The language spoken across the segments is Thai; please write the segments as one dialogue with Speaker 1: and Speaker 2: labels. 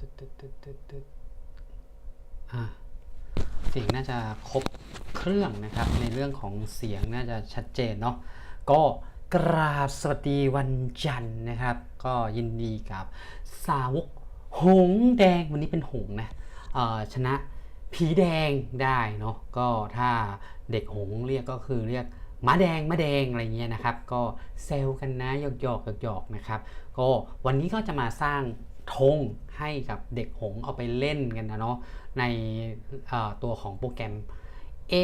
Speaker 1: ตึ๊ดตึ๊ดตึ๊ดตึ๊ดตึ๊ดอะเสียงน่าจะครบเครื่องนะครับ ในเรื่องของเสียงน่าจะชัดเจนเนาะก็กราบสวัสดีวันจันทร์นะครับ ก็ยินดีกับสาวกหงแดงวันนี้เป็นหงนะเออชนะผีแดงได้เนาะก็ถ้าเด็กหงเรียกก็คือเรียกม้าแดงม้าแดงอะไรเงี้ยนะครับ ก็เซลกันนะหยอกหยอกหยอกนะครับ ก็วันนี้ก็จะมาสร้าง ธงให้กับเด็กหงเอาไปเล่นกันนะเนาะในตัวของโปรแกรม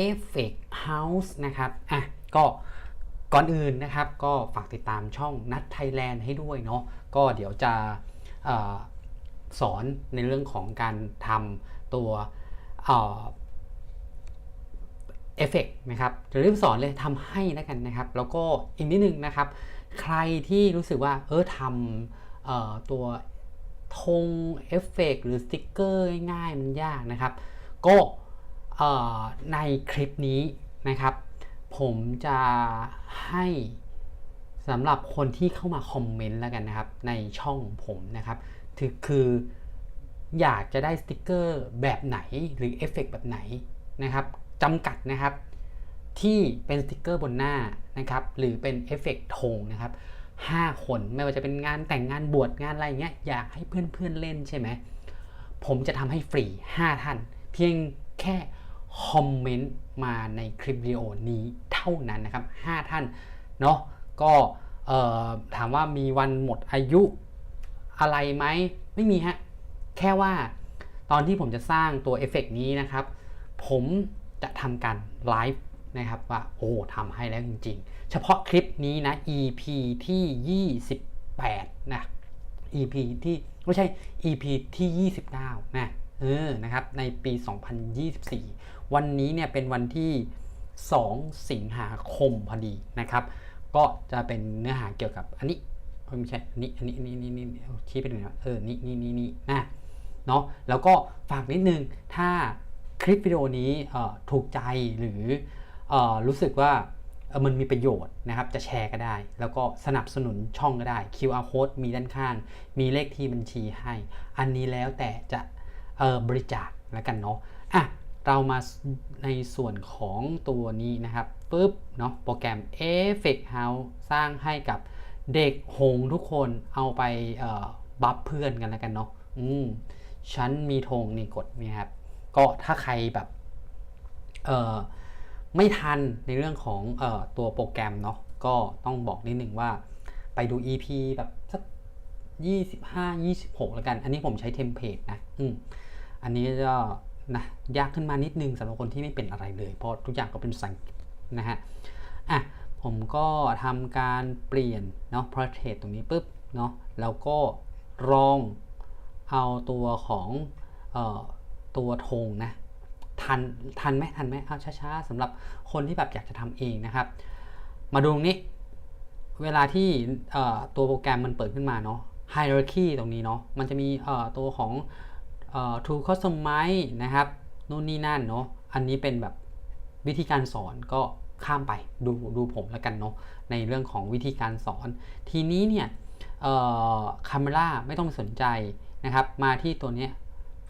Speaker 1: Effect House นะครับอะก็ก่อนอื่นนะครับก็ฝากติดตามช่องนัดไทยแลนด์ให้ด้วยเนาะก็เดี๋ยวจะอสอนในเรื่องของการทำตัวเอฟเฟกนะครับจะรีบสอนเลยทำให้แล้วกันนะครับ แล้วก็อีกนิดนึงนะครับ ใครที่รู้สึกว่าเออทำออตัว ธงเอฟเฟกหรือสติกเกอร์ง่ายๆมันยากนะครับ ก็ในคลิปนี้นะครับ ผมจะให้สำหรับคนที่เข้ามาคอมเมนต์แล้วกันนะครับ ในช่องผมนะครับคือคืออยากจะได้สติกเกอร์แบบไหนหรือเอฟเฟกต์แบบไหนนะครับจำกัดนะครับที่เป็นสติกเกอร์บนหน้านะครับหรือเป็นเอฟเฟกต์ธงนะครับ 5 คนไม่ว่าจะเป็นงานแต่งงานบวชงานอะไรเงี้ยอยากให้เพื่อนๆเล่นใช่ไหมผมจะทำให้ฟรี 5 ท่าน เพียงแค่คอมเมนต์มาในคลิปวิดีโอนี้เท่านั้นนะครับ 5 ท่านเนาะก็ถามว่ามีวันหมดอายุอะไรไหมไม่มีฮะ แค่ว่าตอนที่ผมจะสร้างตัวเอฟเฟกต์นี้นะครับ ผมจะทำการไลฟ์ นะครับว่าโอ้ทำให้แล้วจริง ๆ เฉพาะคลิปนี้นะ EP ที่ 28 นะ EP ที่ไม่ใช่ EP ที่ 29 นะเออนะครับในปี 2024 วันนี้เนี่ยเป็นวันที่ 2 สิงหาคมพอดีนะครับ ก็จะเป็นเนื้อหาเกี่ยวกับอันนี้ไม่ใช่อันนี้อันนี้อันนี้นนี้อันนี้เอาชี้ไปดูนะเออนี่นี่นี่นี่นะเนาะแล้วก็ฝากนิดนึงถ้าคลิปวิดีโอนี้ถูกใจหรือ รู้สึกว่ามันมีประโยชน์นะครับ จะแชร์ก็ได้ แล้วก็สนับสนุนช่องก็ได้ QR code มีด้านข้าง มีเลขที่บัญชีให้ อันนี้แล้วแต่จะบริจาคแล้วกันเนาะอะเรามาในส่วนของตัวนี้นะครับปุ๊บเนาะโปรแกรม Effect House สร้างให้กับเด็กหงทุกคนเอาไปบัฟเพื่อนกันแล้วกันเนาะอืมฉันมีธงนี่กดนี่ครับ ก็ถ้าใครแบบ เอ่อ ไม่ทันในเรื่องของออตัวโปรแกรมเนาะก็ต้องบอกนิดนึงว่าไปดู EP แบบสัก25 26 แล้วกัน อันนี้ผมใช้เทมเพลตนะอืมอันนี้ก็นะยากขึ้นมานิดนึงสำหรับคนที่ไม่เป็นอะไรเลย เพราะทุกอย่างก็เป็นภาษาอังกฤษนะฮะอะผมก็ทำการเปลี่ยนเนาะ portrait ตรงนี้ปุ๊บเนาะแล้วก็ลองเอาตัวของออตัวธงนะ ทันทันไหมทันไหมเอาช้าๆสำหรับคนที่แบบอยากจะทำเองนะครับ มาดูตรงนี้ เวลาที่ตัวโปรแกรมมันเปิดขึ้นมาเนาะ hierarchy ตรงนี้เนาะมันจะมีตัวของเอ่อ to customize นะครับนู่นนี่นั่นเนาะอันนี้เป็นแบบวิธีการสอนก็ข้ามไปดูดูผมแล้วกันเนาะในเรื่องของวิธีการสอน ทีนี้เนี่ยเอ่อคาเมราไม่ต้องสนใจนะครับ มาที่ตัวนี้ย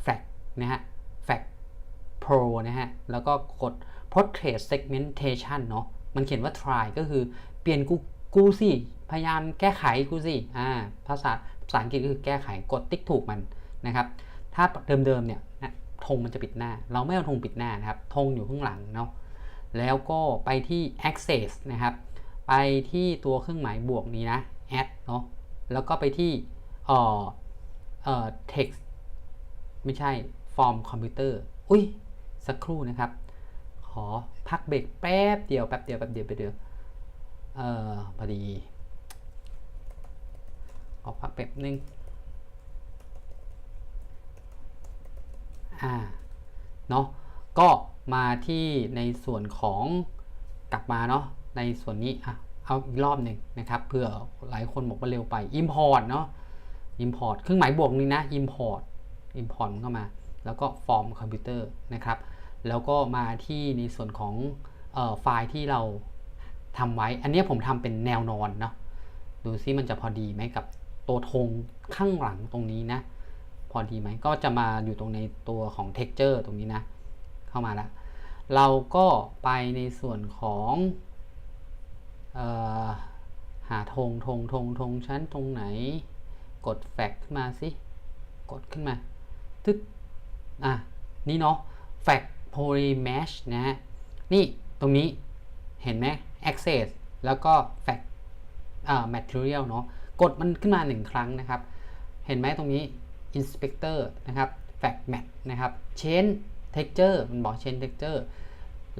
Speaker 1: flag นะฮะ pro นะฮะ แล้วก็กด portrait segmentation เนาะมันเขียนว่า try ก็คือเปลี่ยนกูกูสิ พยายามแก้ไขกูสิ อ่า ภาษาภาษาอังกฤษก็คือแก้ไข กดติ๊กถูกมันนะครับ ถ้าเดิมๆเนี่ยธงมันจะปิดหน้า เราไม่เอาธงปิดหน้านะครับ ธงอยู่ข้างหลังเนาะ แล้วก็ไปที่ access นะครับ ไปที่ตัวเครื่องหมายบวกนี้นะ add เนาะ แล้วก็ไปที่เอ่อเอ่อ text ไม่ใช่ form computer อุ้ย สักครู่นะครับ ขอพักเบรกแป๊บเดียวแป๊บเดียวแป๊บเดียวแป๊บเดียวเอ่อพอดีขอพักแป๊บนึงอ่าเนาะก็มาที่ในส่วนของกลับมาเนาะในส่วนนี้อะเอาอีกรอบหนึ่งนะครับเพื่อหลายคนบอกว่าเร็วไป Import เนาะ Import เครื่องหมายบวกนี้นะ Import Import มันเข้ามา แล้วก็ Form Computer นะครับ แล้วก็มาที่ในส่วนของออไฟล์ที่เราทำไว้ อันนี้ผมทำเป็นแนวนอนเนาะดูซิมันจะพอดีไหมกับตัวธงข้างหลังตรงนี้นะ พอดีไหมก็จะมาอยู่ตรงในตัวของ texture ตรงนี้นะ เข้ามาแล้ว เราก็ไปในส่วนของออหาธงธงธงธงชั้นตรงไหน กดแฟกขึ้นมาสิ กดขึ้นมา ตึ๊ดอะ นี่เนาะแฟก polymesh นะฮะ นี่ตรงนี้เห็นไหม access แล้วก็ fact อ่า material เนาะกดมันขึ้นมาหนึ่งครั้งนะครับ เห็นไหมตรงนี้ inspector นะครับ fact match นะครับ change texture มันบอก change texture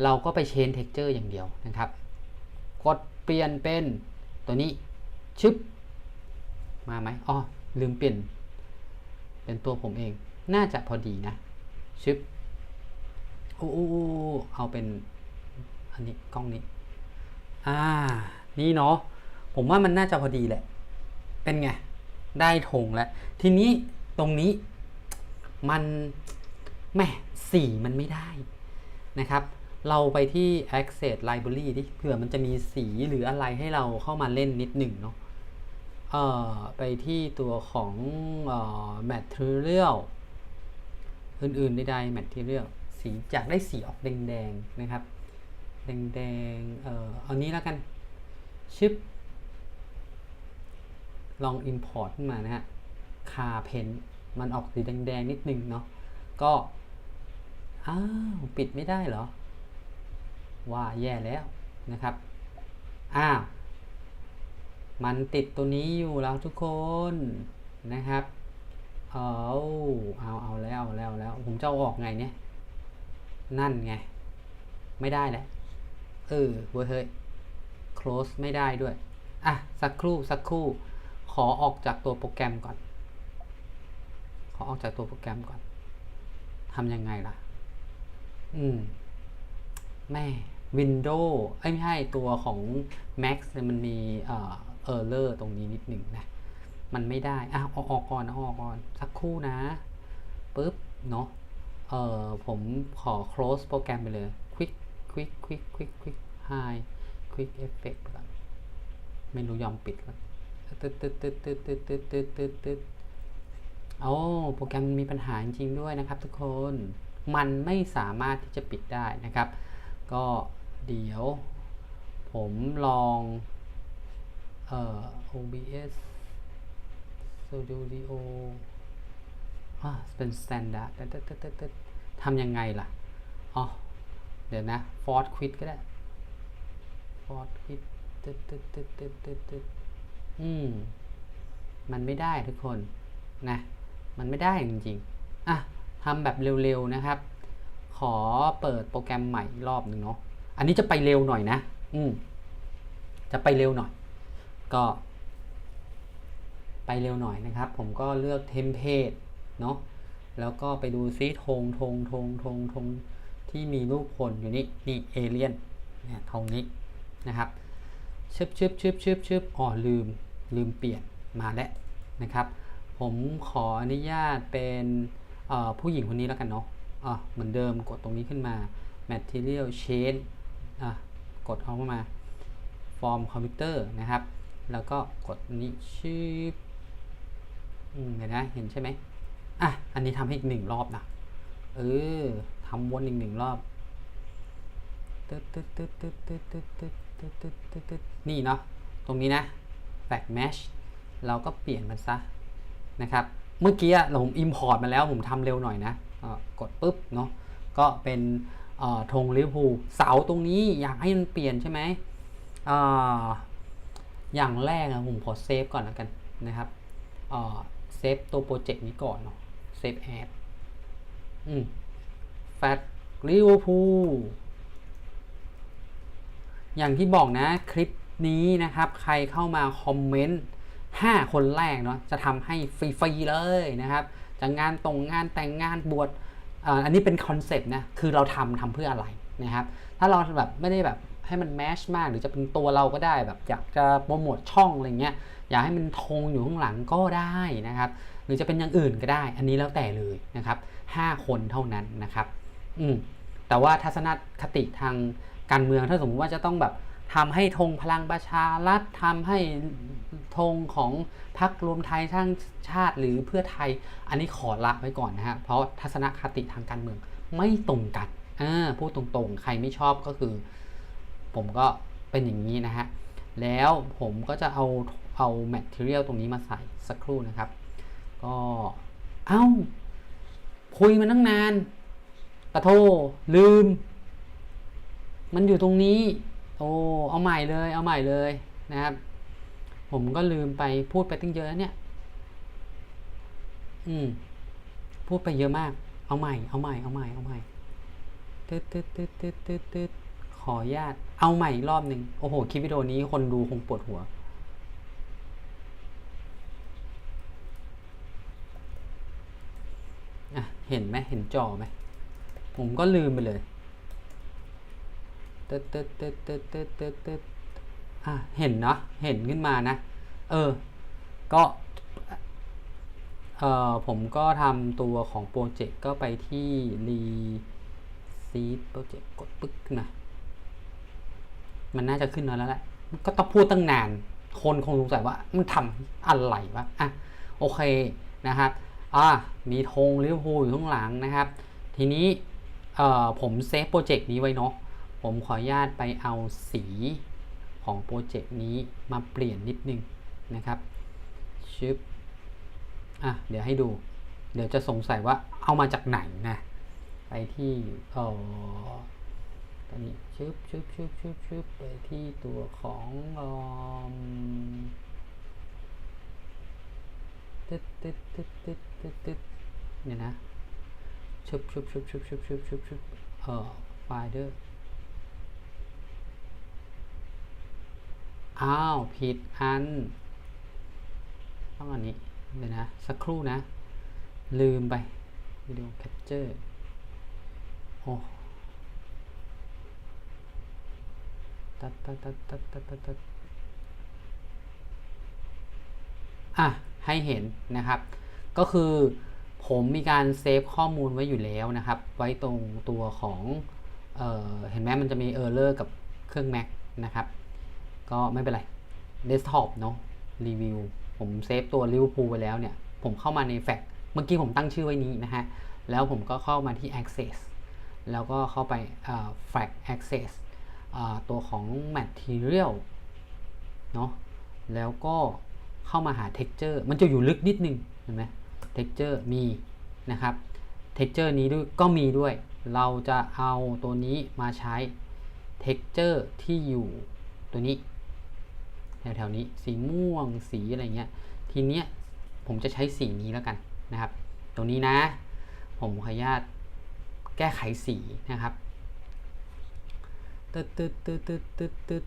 Speaker 1: เราก็ไป change texture อย่างเดียวนะครับ กดเปลี่ยนเป็นตัวนี้ชึบมาไหมอ๋อลืมเปลี่ยน เป็นตัวผมเอง น่าจะพอดีนะชึบ โอ้เอาเป็นอันนี้กล้องนี้ อ่า นี่เนาะ ผมว่ามันน่าจะพอดีแหละ เป็นไง ได้ธงแล้ว ทีนี้ตรงนี้มันแหม่สีมันไม่ได้นะครับ เราไปที่ access library ดิเผื่อมันจะมีสีหรืออะไรให้เราเข้ามาเล่นนิดหนึ่งเนาะเอ่อไปที่ตัวของเอ่อ material อื่นๆใดๆ material สีอยากได้สีออกแดงๆนะครับ แดงๆ เอ่อเอานี้แล้วกัน ชิป ลอง import ขึ้นมานะฮะคาเพนมันออกสีแดงๆ นิดนึงเนาะ ก็ อ้าว ปิดไม่ได้เหรอ ว่าแย่แล้วนะครับ อ้าว มันติดตัวนี้อยู่แล้วทุกคนนะครับ เอา เอา เอาแล้ว เอาแล้ว แล้ว ผมจะเอาออกไงเนี่ย นั่นไง ไม่ได้แล้วเออเว้ยเฮ้ย close ไม่ได้ด้วย อะ สักครู่สักครู่ ขอออกจากตัวโปรแกรมก่อน ขอออกจากตัวโปรแกรมก่อนทำยังไงล่ะ อืม แม่ Windows เอ้ไม่ใช่ตัวของ Mac เนี่ยมันมีเอ่อ error ตรงนี้นิดหนึ่งนะ มันไม่ได้ อะออกก่อนเอาออกก่อน สักครู่นะ ปึ๊บ เนาะ เอ่อผมขอ close โปรแกรมไปเลย quick quick quick quick quick high quick effect ไปก่อนไม่รู้ยอมปิดแล้วตึ๊ดตึ๊ดตึ๊ดตึ๊ดตึ๊ดตึ๊ดตึ๊ดตึ๊ดตึ๊ดโอ้โปรแกรมมีปัญหาจริงด้วยนะครับทุกคน มันไม่สามารถที่จะปิดได้นะครับ ก็เดี๋ยว ผมลองเอ่อ OBS Studio เป็น standard ตึ๊ดตึ๊ดทำยังไงล่ะ อ๋อ เดี๋ยวนะ Ford Quit ก็ได้ Ford Quit ตึ๊ดตึ๊ดตึ๊ดตึ๊ดตึ๊ดตึ๊ดอืม มันไม่ได้ทุกคน นะ มันไม่ได้จริงๆ อะทำแบบเร็วๆ นะครับ ขอเปิดโปรแกรมใหม่รอบหนึ่งเนาะ อันนี้จะไปเร็วหน่อยนะ อืม จะไปเร็วหน่อย ก็ ไปเร็วหน่อยนะครับ ผมก็เลือกเทมเพลต เนาะแล้วก็ไปดูซิธงธงธงธงธงที่มีรูปคนอยู่นี่นี่เอเลียนเนี่ยธงนี้นะครับชึบชึบชึบชึบชึบอ๋อลืมลืมเปลี่ยนมาแล้วนะครับ ผมขออนุญาตเป็นเอ่อผู้หญิงคนนี้แล้วกันเนาะอะเหมือนเดิมกดตรงนี้ขึ้นมา material change อะกดเอาเข้ามา form computer นะครับ แล้วก็กดนี้ชื่อเห็นนะเห็นใช่ไหม อะ อันนี้ทำให้อีกหนึ่งรอบนะ เออทำวนอีกหนึ่งรอบตึ๊ดตึ๊ดตึ๊ดตึ๊ดตึ๊ดตึ๊ดตึ๊ดตึ๊ดตึ๊ดตึ๊ดตึ๊ดนี่เนาะ ตรงนี้นะ back mesh เราก็เปลี่ยนมันซะนะครับ เมื่อกี้เราผม import มาแล้วผมทำเร็วหน่อยนะกดปุ๊บเนาะ ก็เป็นธงลิเวอร์พูลเสาตรงนี้อยากให้มันเปลี่ยนใช่ไหมออย่างแรกอะผมขอเซฟก่อนแล้วกันนะครับเซฟตัวโปรเจกต์นี้ก่อนเนาะ เซฟแอดอืมแฟตลิเวอร์พูลอย่างที่บอกนะคลิปนี้นะครับ ใครเข้ามาคอมเมนต์ 5 คนแรกเนาะจะทำให้ฟรีๆเลยนะครับจะงานตรงงานแต่งงานบวชอ,อันนี้เป็นคอนเซปต์นะ คือเราทำทำเพื่ออะไรนะครับ ถ้าเราแบบไม่ได้แบบให้มันแมชมากหรือจะเป็นตัวเราก็ได้แบบอยากจะโปรโมทช่องอะไรเงี้ย อยากให้มันธงอยู่ข้างหลังก็ได้นะครับ หรือจะเป็นอย่างอื่นก็ได้ อันนี้แล้วแต่เลยนะครับ5คนเท่านั้นนะครับอืมแต่ว่าทัศนคติทางการเมืองถ้าสมมติว่าจะต้องแบบทำให้ธงพลังประชารัฐทำให้ธงของพรรครวมไทยสร้างชาติหรือเพื่อไทย อันนี้ขอละไว้ก่อนนะฮะเพราะทัศนคติทางการเมืองไม่ตรงกันอ่าพูดตรงๆ ใครไม่ชอบก็คือ ผมก็เป็นอย่างนี้นะฮะ แล้วผมก็จะเอาเอาแมทเทียลตรงนี้มาใส่สักครู่นะครับ ก็เอ้า คุยมาตั้งนานปะโทลืม มันอยู่ตรงนี้โอ้เอาใหม่เลย เอาใหม่เลยนะครับ ผมก็ลืมไปพูดไปตั้งเยอะเนี่ย อืม พูดไปเยอะมาก เอาใหม่ เอาใหม่ เอาใหม่ เอาใหม่ตึ๊ดตึ๊ดตึ๊ดตึ๊ดตึ๊ดตึ๊ดขออนุญาต เอาใหม่อีกรอบหนึ่งโอ้โห คลิปวิดีโอนี้คนดูคงปวดหัว อะ เห็นไหมเห็นจอไหมผมก็ลืมไปเลยตึ๊ดตึ๊ดตึ๊ดตึ๊ดตึ๊ดตึ๊ดตึ๊ดอะเห็นเนาะเห็นขึ้นมานะ เออ ก็เอ่อผมก็ทำตัวของโปรเจกต์ก็ไปที่รีซีดโปรเจกต์กดปึ๊กขึ้นมามันน่าจะขึ้นมาแล้วแหละก็ต้องพูดตั้งนาน คนคงสงสัยว่ามันทำอะไรวะอะโอเคนะครับ อ่ามีธงลิเวอร์พูลอยู่ข้างหลังนะครับ ทีนี้เอ่อผมเซฟโปรเจกต์นี้ไว้เนาะผมขออนุญาตไปเอาสีของโปรเจกต์นี้มาเปลี่ยนนิดนึงนะครับชึบอะเดี๋ยวให้ดู เดี๋ยวจะสงสัยว่าเอามาจากไหนนะไปที่เอ่อตอนนี้ชึบชึบชึบชึบชึบไปที่ตัวของอ่อ ตึ๊ดตึ๊ดตึ๊ดตึ๊ดตึ๊ดตึ๊ดเนี่ยนะชึบชึบชึบชึบชึบชึบชึบชึบเอ่อไฟเดอร์อ้าว ผิดอัน ต้องอันนี้เดี๋ยวนะ สักครู่นะ ลืมไปวิดีโอแคปเจอร์โอ้ตัดตัดตัดตัดตัดตัดตัดอะ ให้เห็นนะครับ ก็คือผมมีการเซฟข้อมูลไว้อยู่แล้วนะครับ ไว้ตรงตัวของเออเห็นไหมมันจะมีเออร์เลอร์กับเครื่อง Mac นะครับ ก็ไม่เป็นไรเดสก์ท็อปเนาะรีวิวผมเซฟตัว l i v e r p o o l ไว้แล้วเนี่ย ผมเข้ามาในแฟกเมื่อกี้ผมตั้งชื่อไว้นี้นะฮะ แล้วผมก็เข้ามาที่ access แล้วก็เข้าไป flag access ตัวของ material เนาะแล้วก็ เข้ามาหา texture มันจะอยู่ลึกนิดนึงเห็นไหม texture มีนะครับ texture นี้ด้วยก็มีด้วย เราจะเอาตัวนี้มาใช้ texture ที่อยู่ตัวนี้ แถวๆนี้สีม่วงสีอะไรเงี้ย ทีเนี้ยผมจะใช้สีนี้แล้วกันนะครับ ตรงนี้นะ ผมขออนุญาตแก้ไขสีนะครับตึ๊ดตึ๊ดตึ๊ดตึ๊ดตึ๊ดตึ๊ด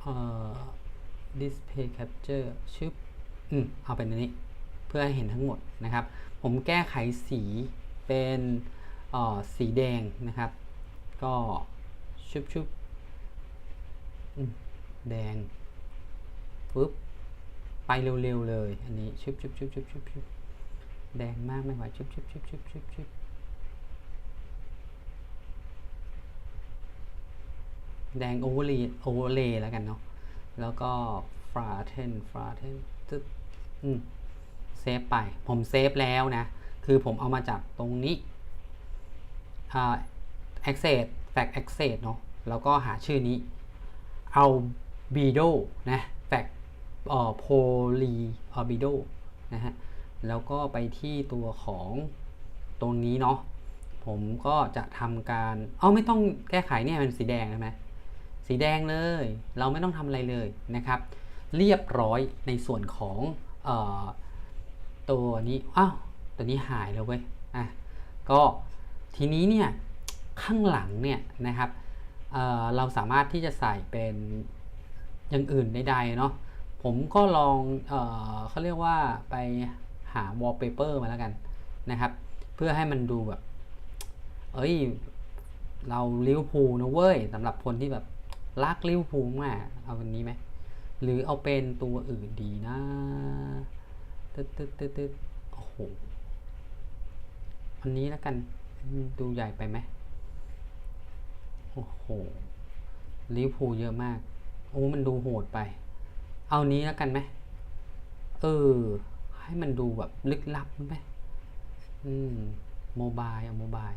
Speaker 1: เอ่อ display capture ชึบอืมเอาเป็นอันนี้ เพื่อให้เห็นทั้งหมดนะครับ ผมแก้ไขสีเป็นสีแดงนะครับ ก็ชุบชุบแดงปึ๊บไปเร็วๆเลย อันนี้ชุบชุบชุบชุบชุบชุบแดงมากไม่ไหวชุบชุบชุบชุบชุบชุบแดงโอเวอร์เลโอเวอร์เลแล้วกันเนาะ แล้วก็ฟราเทนฟราเทนตึ๊ดอืมเซฟไป ผมเซฟแล้วนะ คือผมเอามาจากตรงนี้อ่า access fact access เนาะแล้วก็หาชื่อนี้ เอาบีโดนะแฟกเอ่อโพลีอบิโดนะฮะ แล้วก็ไปที่ตัวของตรงนี้เนาะ ผมก็จะทำการ เอาไม่ต้องแก้ไขเนี่ยเป็นสีแดงใช่ไหม สีแดงเลย เราไม่ต้องทำอะไรเลยนะครับ เรียบร้อยในส่วนของออตัวนี้อ้าวตัวนี้หายแล้วเว้ยอะก็ทีนี้เนี่ยข้างหลังเนี่ยนะครับเเราสามารถที่จะใส่เป็นอย่างอื่นใดๆเนาะผมก็ลองเออเขาเรียกว่าไปหาวอลเปเปอร์มาแล้วกันนะครับ เพื่อให้มันดูแบบ เอ้ย เราลิเวอร์พูลนะเว้ยสำหรับคนที่แบบ รักลิเวอร์พูลมากเอาวันนี้ไหมหรือเอาเป็นตัวอื่นดีนะตึ๊ดตึ๊ดตึ๊ดตึ๊ดโอ้โหอันนี้แล้วกันดูใหญ่ไปไหมโอ้โหลิเวอร์พูลเยอะมากโอ้มันดูโหดไป เอานี้แล้วกันไหมเออ ให้มันดูแบบลึกลับไหมอืมโมบายเอาโมบาย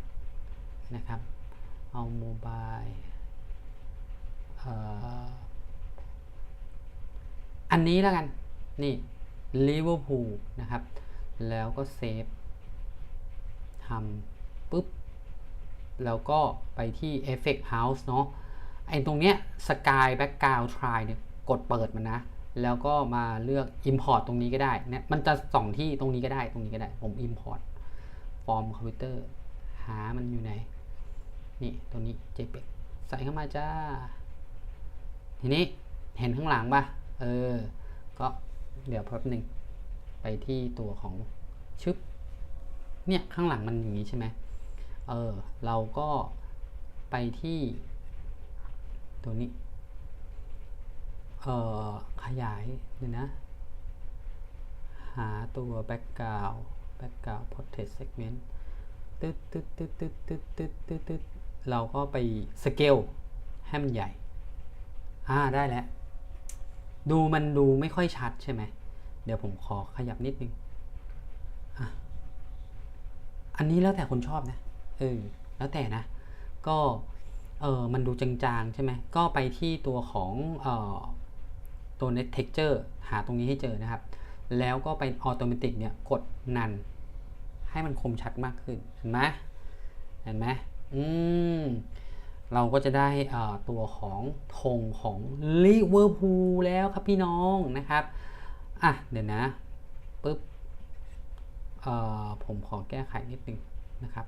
Speaker 1: นะครับ เอาโมบาย อันนี้แล้วกัน นี่ลิเวอร์พูลนะครับ แล้วก็เซฟทำปุ๊บ แล้วก็ไปที่ Effect House เนาะไอ้ตรงเนี้ย Sky Background Try เนี่ยกดเปิดมันนะ แล้วก็มาเลือก Import ตรงนี้ก็ได้เนี่ยมันจะส่องที่ตรงนี้ก็ได้ตรงนี้ก็ได้ ผม Import ฟอร์มคอมพิวเตอร์ หามันอยู่ไหน นี่ตรงนี้ JPEG ใส่เข้ามาจ้า ทีนี้เห็นข้างหลังปะเออ ก็เดี๋ยวแป๊บหนึ่งไปที่ตัวของชึบเนี่ยข้างหลังมันอย่างนี้ใช่ไหมเออ เราก็ไปที่ ตัวนี้ เออขยายเลยนะ หาตัว background background portrait segment ตึ๊ดตึ๊ดตึ๊ดตึ๊ดตึ๊ดตึ๊ดตึ๊ดเราก็ไปสเกลให้มันใหญ่ อ่าได้แล้ว ดูมันดูไม่ค่อยชัดใช่ไหม เดี๋ยวผมขอขยับนิดนึงอะอันนี้แล้วแต่คนชอบนะ เออ แล้วแต่นะ ก็ เออมันดูจางๆ ใช่ไหม ก็ไปที่ตัวของเอ่อตัว net texture หาตรงนี้ให้เจอนะครับ แล้วก็ไป automatic เนี่ยกดนัน ให้มันคมชัดมากขึ้น เห็นไหมเห็นไหมอืม เราก็จะได้ตัวของธงของลิเวอร์พูลแล้วครับพี่น้องนะครับอะเดี๋ยวนะปึ๊บเอ่อผมขอแก้ไขนิดนึงนะครับ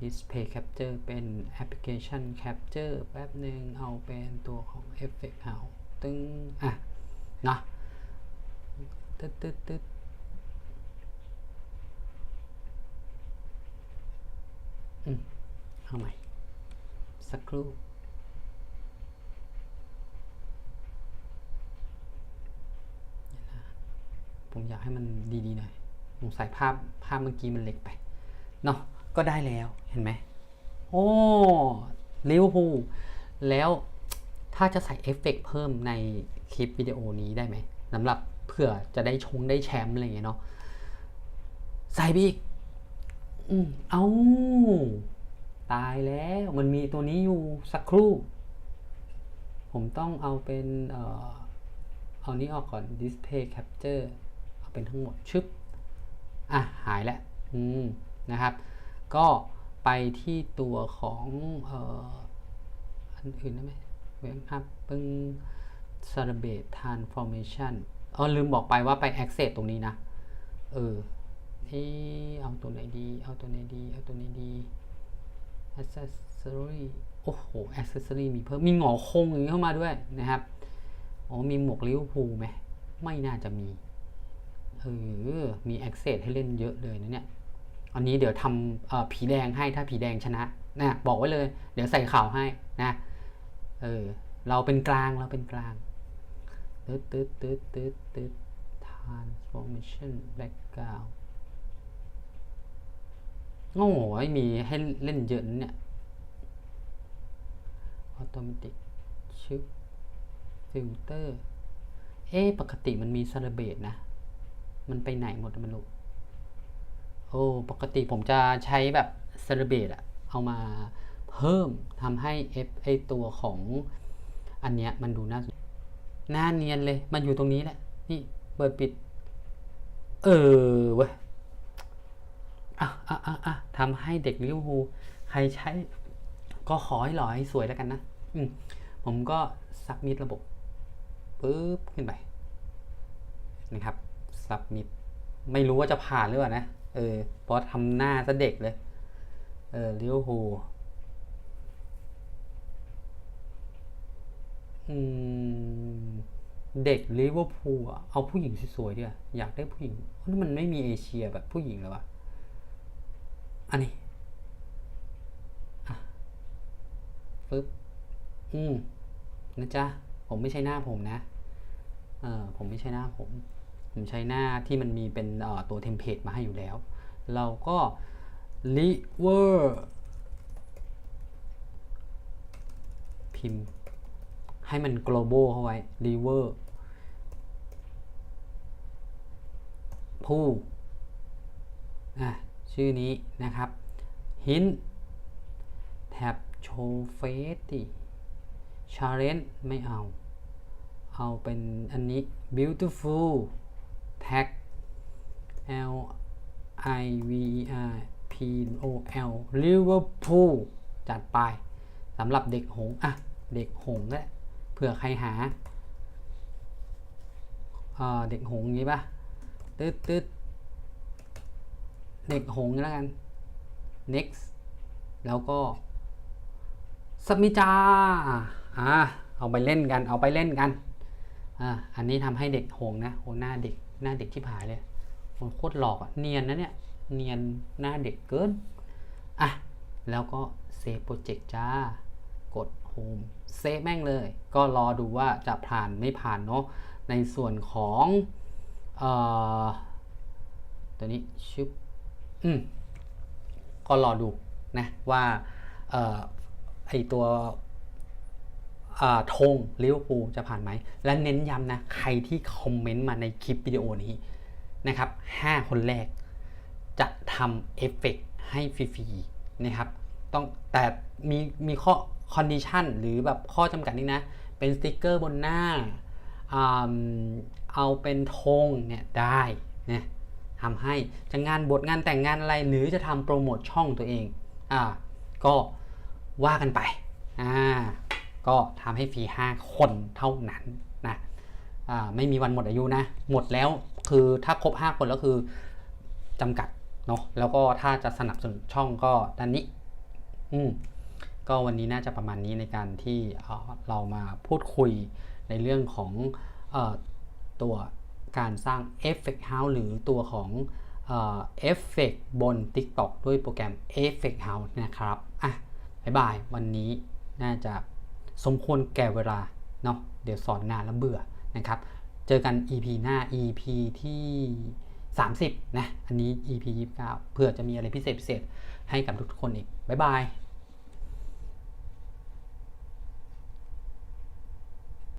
Speaker 1: display capture เป็น application capture แป๊บหนึ่งเอาเป็นตัวของ effect house ตึงอะเนาะตึ๊ดตึ๊ดตึ๊ดอืมเอาใหม่ สักครู่ผมอยากให้มันดีๆหน่อยสงสัยภาพภาพเมื่อกี้มันเล็กไป เนาะก็ได้แล้วเห็นไหม โอ้ลิวพูแล้วถ้าจะใส่เอฟเฟกต์เพิ่มในคลิปวิดีโอนี้ได้ไหมสำหรับเผื่อจะได้ชงได้แชมป์อะไรอย่างเงี้ยเนาะใส่ไปอีกอืมเอ้า ตายแล้วมันมีตัวนี้อยู่สักครู่ ผมต้องเอาเป็นเอ่อเอานี้ออกก่อน display capture เอาเป็นทั้งหมดชึบอะ หายแล้วอืมนะครับ ก็ไปที่ตัวของเอ่ออันอื่นได้ไหมเว็บอัพปึ้ง celebrate transformation อ๋อลืมบอกไปว่าไป access ตรงนี้นะ เออเออเอาตัวไหนดี เอาตัวไหนดี เอาตัวไหนดี accessory โอ้โห accessory มีเพิ่ม มีหงอคงอย่างเข้ามาด้วยนะครับ อ๋อ มีหมวกลิเวอร์พูลไหม ไม่น่าจะมี เออ มี access ให้เล่นเยอะเลยนะเนี่ย อันนี้เดี๋ยวทำผีแดงให้ถ้าผีแดงชนะนะ บอกไว้เลย เดี๋ยวใส่ข่าวให้นะ เออ เราเป็นกลาง เราเป็นกลางตึ๊ดตึ๊ดตึ๊ดตึ๊ดตึ๊ด transformation background โอ้โหมีให้เล่นเยอะนเนี่ย automatic ชึบ filter เอ๊ะปกติมันมีซาลเบตนะ มันไปไหนหมดไม่รู้โอ้ปกติผมจะใช้แบบซาลเบตอะเอามาเพิ่มทำให้เอฟไอตัวของอันเนี้ยมันดูน่าสนหน้าเนียนเลย มันอยู่ตรงนี้แหละ นี่ เปิดปิด เออเว้ย อะอะอะอะทำให้เด็กลิเวอร์พูลใครใช้ ก็ขอให้หล่อให้สวยแล้วกันนะอืมผมก็ซับมิดระบบปุ๊บขึ้นไปนะครับซับมิดไม่รู้ว่าจะผ่านหรือเปล่านะเออเพราะทำหน้าซะเด็กเลย เออลิเวอร์พูลเด็กลิเวอร์พูลเอาผู้หญิงสวยๆดีกว่าอยากได้ผู้หญิงเพราะมันไม่มีเอเชียแบบผู้หญิงเลยวะ อันนี้อะฟึบอืมนะจ๊ะผมไม่ใช่หน้าผมนะเออผมไม่ใช่หน้าผม ผมใช้หน้าที่มันมีเป็นออตัวเทมเพลตมาให้อยู่แล้ว เราก็ liver พิมพ์ ให้มัน global เข้าไว้ river ผู้อะ ชื่อนี้นะครับ hint แท็บโชว์เฟซดิ challenge ไม่เอา เอาเป็นอันนี้ beautiful tag L I V E R P O L Liverpool จัดไปสำหรับเด็กหงอะ เด็กหงแหละเผื่อใครหาเอ่อเด็กหงส์งี้ป่ะตึ๊ดตึ๊ด เด็กหงแล้วกัน next แล้วก็สมิจาอ่าเอาไปเล่นกัน เอาไปเล่นกันอ่าอันนี้ทำให้เด็กหงนะโหหน้าเด็กหน้าเด็กที่ผายเลยโหโคตรหลอกอะเนียนนะเนี่ยเนียนหน้าเด็กเกินอะแล้วก็เซฟโปรเจกต์จ้ากดโฮมเซฟแม่งเลย ก็รอดูว่าจะผ่านไม่ผ่านเนาะในส่วนของเอ่อตัวนี้ชึบ อืมก็รอดูนะว่าออไอตัวธงลิเวอร์พูลจะผ่านไหม และเน้นย้ำนะ ใครที่คอมเมนต์มาในคลิปวิดีโอนี้นะครับ 5 คนแรกจะทำเอฟเฟกต์ให้ฟรีๆนะครับ ต้องแต่มีมีข้อคอนดิชันหรือแบบข้อจำกัดนี่นะ เป็นสติกเกอร์บนหน้า เอาเป็นธงเนี่ยได้นะ ทำให้จะงานบทงานแต่งงานอะไร หรือจะทำโปรโมทช่องตัวเองอ่าก็ว่ากันไปอ่าก็ทำให้ฟรี5 คนเท่านั้นนะอ่าไม่มีวันหมดอายุนะ หมดแล้วคือถ้าครบ 5 คนแล้วคือจำกัดเนาะแล้วก็ถ้าจะสนับสนุนช่องก็ด้านนี้อืมก็วันนี้น่าจะประมาณนี้ในการที่เอ่อเรามาพูดคุยในเรื่องของอตัว การสร้าง Effect House หรือตัวของเอฟเฟกบน TikTok ด้วยโปรแกรม Effect House นะครับ อะบ๊ายบาย วันนี้น่าจะสมควรแก่เวลา เนาะ เดี๋ยวสอนนานแล้วเบื่อนะครับ เจอกัน EP หน้า EP ที่ 30 นะ อันนี้ EP 29 เพื่อจะมีอะไรพิเศษพิเศษให้กับทุกคนอีก บ๊ายบาย